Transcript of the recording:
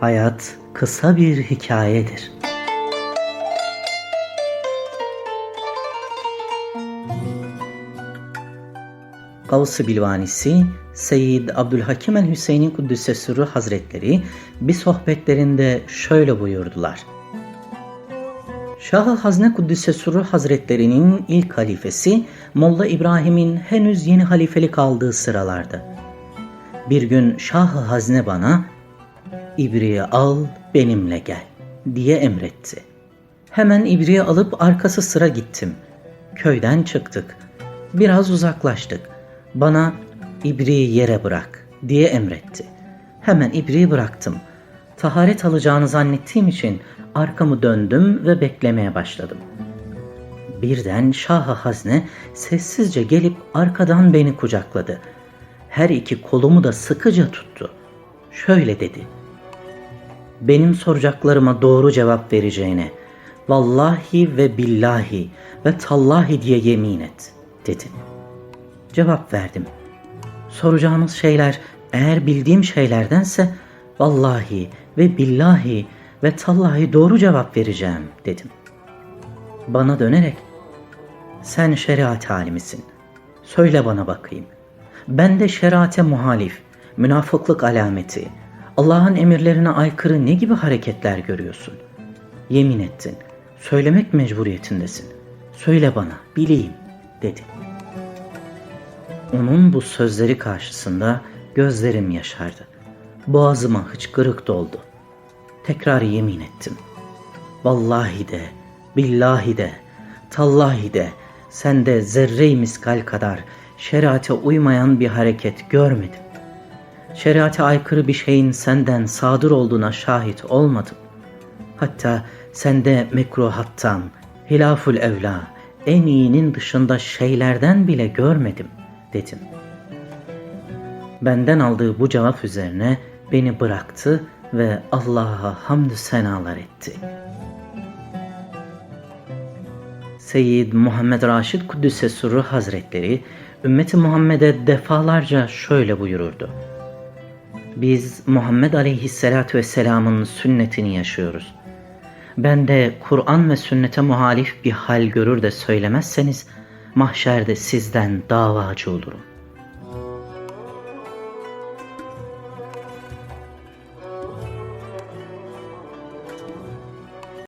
Hayat kısa bir hikayedir. Gavs-ı Bilvanisi Seyyid Abdülhakim el Hüseyin Kuddüs'e Sürrü Hazretleri bir sohbetlerinde şöyle buyurdular. Şah-ı Hazne Kuddüs'e Sürrü Hazretlerinin ilk halifesi Molla İbrahim'in henüz yeni halifelik aldığı sıralardı. Bir gün Şah-ı Hazne bana İbriği al benimle gel diye emretti. Hemen ibriği alıp arkası sıra gittim. Köyden çıktık. Biraz uzaklaştık. Bana ibriği yere bırak diye emretti. Hemen ibriği bıraktım. Taharet alacağını zannettiğim için arkamı döndüm ve beklemeye başladım. Birden Şah-ı Hazne sessizce gelip arkadan beni kucakladı. Her iki kolumu da sıkıca tuttu. Şöyle dedi. Benim soracaklarıma doğru cevap vereceğine vallahi ve billahi ve tallahi diye yemin et dedi. Cevap verdim. Soracağınız şeyler eğer bildiğim şeylerdense vallahi ve billahi ve tallahi doğru cevap vereceğim dedim. Bana dönerek sen şeriat alimisin. Söyle bana bakayım. Ben de şeriate muhalif, münafıklık alameti, Allah'ın emirlerine aykırı ne gibi hareketler görüyorsun? Yemin ettin. Söylemek mecburiyetindesin. Söyle bana, bileyim, dedi. Onun bu sözleri karşısında gözlerim yaşardı. Boğazıma hıçkırık doldu. Tekrar yemin ettim. Vallahi de, billahi de, tallahi de, sende zerre-i miskal kadar şeriate uymayan bir hareket görmedim. Şeriate aykırı bir şeyin senden sadır olduğuna şahit olmadım. Hatta sende mekruhattan, hilaful evla, en iyinin dışında şeylerden bile görmedim dedim. Benden aldığı bu cevap üzerine beni bıraktı ve Allah'a hamdü senalar etti. Seyyid Muhammed Raşid Kuddüs'e Surru Hazretleri ümmeti Muhammed'e defalarca şöyle buyururdu. Biz Muhammed Aleyhisselatü Vesselam'ın sünnetini yaşıyoruz. Ben de Kur'an ve sünnete muhalif bir hal görür de söylemezseniz mahşerde sizden davacı olurum.